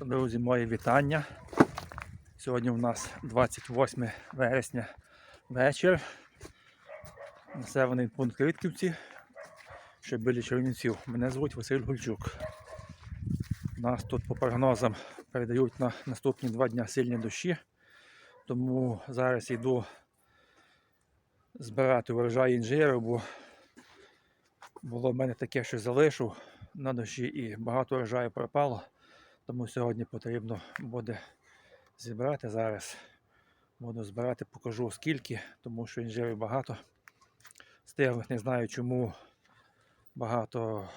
Друзі, мої вітання. Сьогодні у нас 28 вересня вечір. Населений пункт Критківці, що біля Чернівців. Мене звуть Василь Гульчук. Нас тут по прогнозам передають на наступні два дні сильні дощі. Тому зараз йду збирати урожай інжиру, бо було в мене таке, що залишив на дощі і багато урожаю пропало. Тому сьогодні потрібно буде зібрати зараз. Буду збирати, покажу скільки, тому що інжирів багато. Стиглих не знаю, чому багато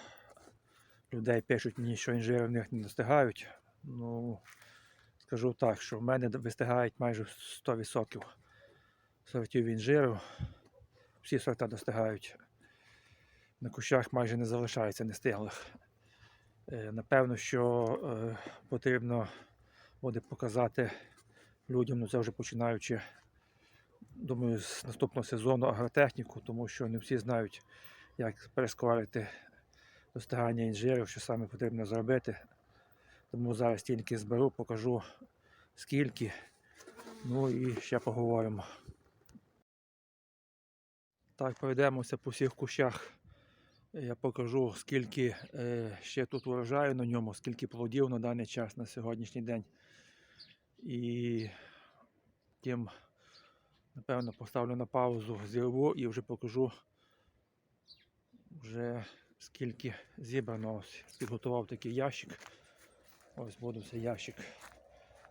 людей пишуть мені, що інжири в них не достигають. Ну, скажу так, що в мене вистигають майже 100% сортів інжиру. Всі сорта достигають. На кущах майже не залишається нестиглих. Е, Напевно, що е, потрібно буде показати людям, ну це вже починаючи, думаю, з наступного сезону агротехніку, тому що не всі знають, як перескорити достигання інжирів, що саме потрібно зробити. Тому зараз тільки зберу, покажу скільки. Ну і ще поговоримо. Так, пройдемося по всіх кущах. Я покажу, скільки е, ще тут урожаю на ньому, скільки плодів на даний час на сьогоднішній день. І тим, напевно, поставлю на паузу, зірву і вже покажу, вже скільки зібрано. Ось підготував такий ящик. Ось буду цей ящик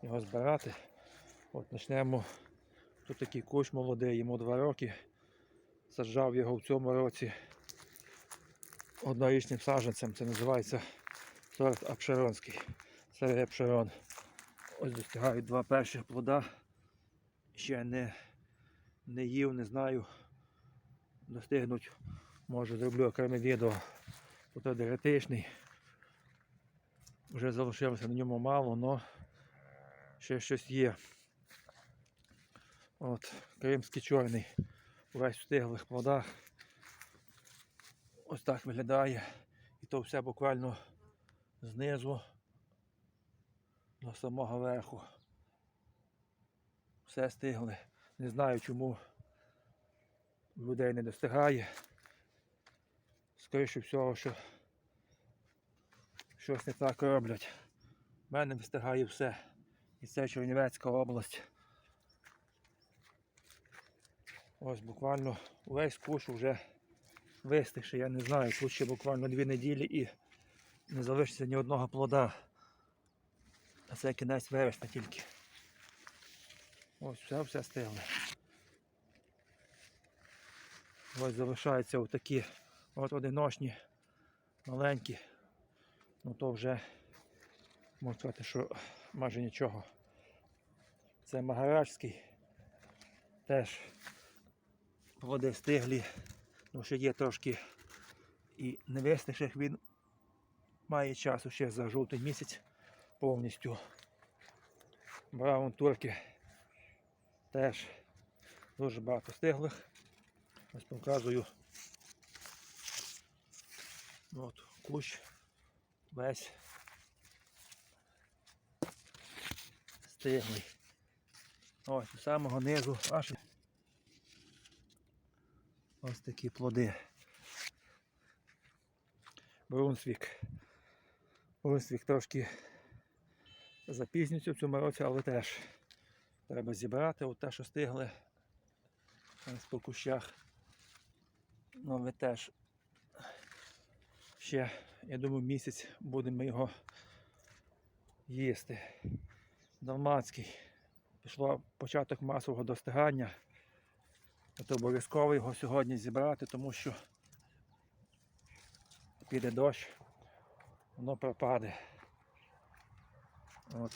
його збирати. От почнемо. Тут такий кущ молодий, йому 2 роки. Саджав його в цьому році однорічним саджанцем. Це називається сорт Апшеронський. Серія Апшерон. Ось достигають два перших плода. Ще не, не їв, не знаю. Достигнуть. Може зроблю окреме відео. Тут дегетичний. Вже залишилося на ньому мало, але ще щось є. От, кримський чорний. Увесь в стиглих плодах. Ось так виглядає. І то все буквально знизу до самого верху. Все стигле. Не знаю чому людей не достигає. Скоріше всього, що щось не так роблять. У мене встигає все. І це Чернівецька область. Ось буквально весь куш вже вистигши, я не знаю, тут буквально дві неділі і не залишиться ні одного плода. А це кінець вересня тільки. Ось все все стигле. Ось залишаються отакі от одиночні, маленькі. Ну то вже можна сказати, що майже нічого. Це Магарачський. Теж плоди стиглі. Ну, ще є трошки і не вистигших він має часу ще за жовтий місяць повністю. Браун турки теж дуже багато стиглих. Ось показую. От кущ весь стиглий. Ось з самого низу аж ось такі плоди. Брунсвік. Брунсвік трошки запізнюється в цьому році, але теж треба зібрати от те, що стигли по кущах. Ну, але теж ще, я думаю, місяць будемо його їсти. Далмацький. Пішло початок масового достигання. Це обов'язково його сьогодні зібрати, тому що піде дощ, воно пропаде. От.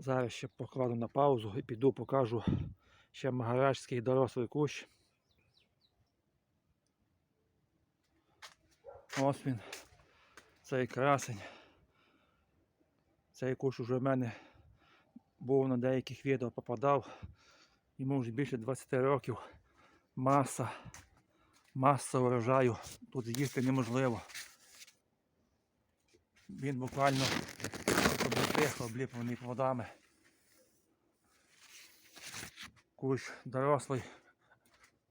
Зараз ще покладу на паузу і піду покажу ще магарачський дорослий кущ. Ось він. Цей красень. Цей куш уже в мене був на деяких відео попадав. Йому вже більше 20 років. Маса. Маса урожаю. Тут з'їсти неможливо. Він буквально обліпих, обліплений плодами. Кущ дорослий.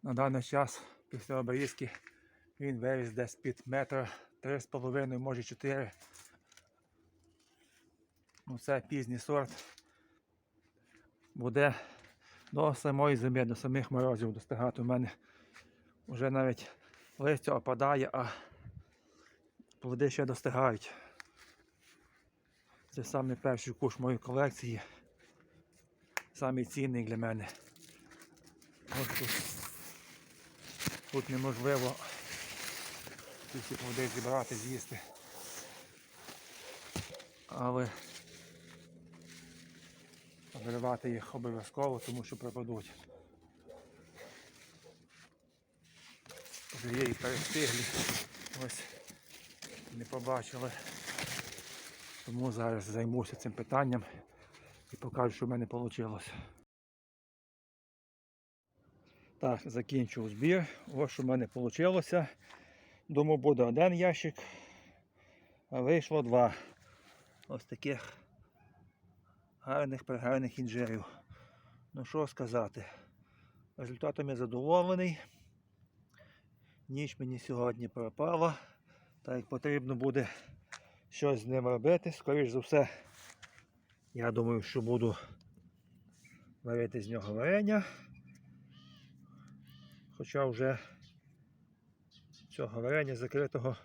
На даний час після обрізки він виріс десь під метр три з половиною, може чотири. Ну, це пізній сорт. Буде до самої зими, до самих морозів достигати. У мене вже навіть листя опадає, а плоди ще достигають. Це саме перший куш моєї колекції. Самий цінний для мене. Ось тут, тут неможливо всі плоди зібрати, з'їсти. Але виривати їх обов'язково, тому що пропадуть. Вже є і перестиглі. Ось не побачили. Тому зараз займуся цим питанням і покажу, що в мене вийшло. Так, закінчив збір. Ось що в мене вийшло. Думав, буде один ящик, а вийшло два. Ось таких гарних пригарних інжирів. Ну що сказати, результатом я задоволений. Ніч мені сьогодні пропала. Так як потрібно буде щось з ним робити. Скоріш за все, я думаю, що буду варити з нього варення. Хоча вже цього варення закритого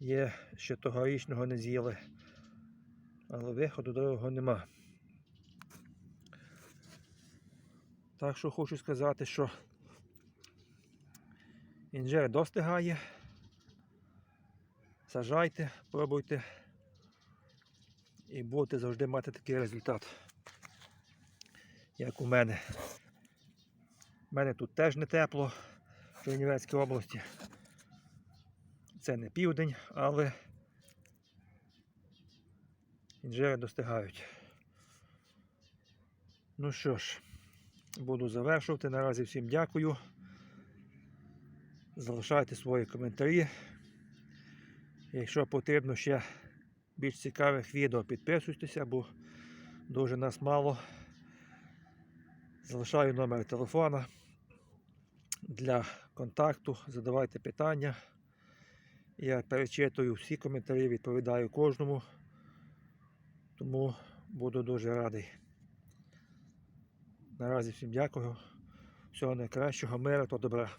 є, ще тогорічного не з'їли. Але виходу другого нема. Так що хочу сказати, що інжир достигає. Сажайте, пробуйте і будете завжди мати такий результат, як у мене. У мене тут теж не тепло в Чернівецькій області. Це не південь, але інжири достигають. Ну що ж, буду завершувати. Наразі всім дякую. Залишайте свої коментарі. Якщо потрібно ще більш цікавих відео, підписуйтеся, бо дуже нас мало. Залишаю номер телефона для контакту, задавайте питання. Я перечитую всі коментарі, відповідаю кожному. Тому буду дуже радий. Наразі всім дякую. Всього найкращого, миру та добра.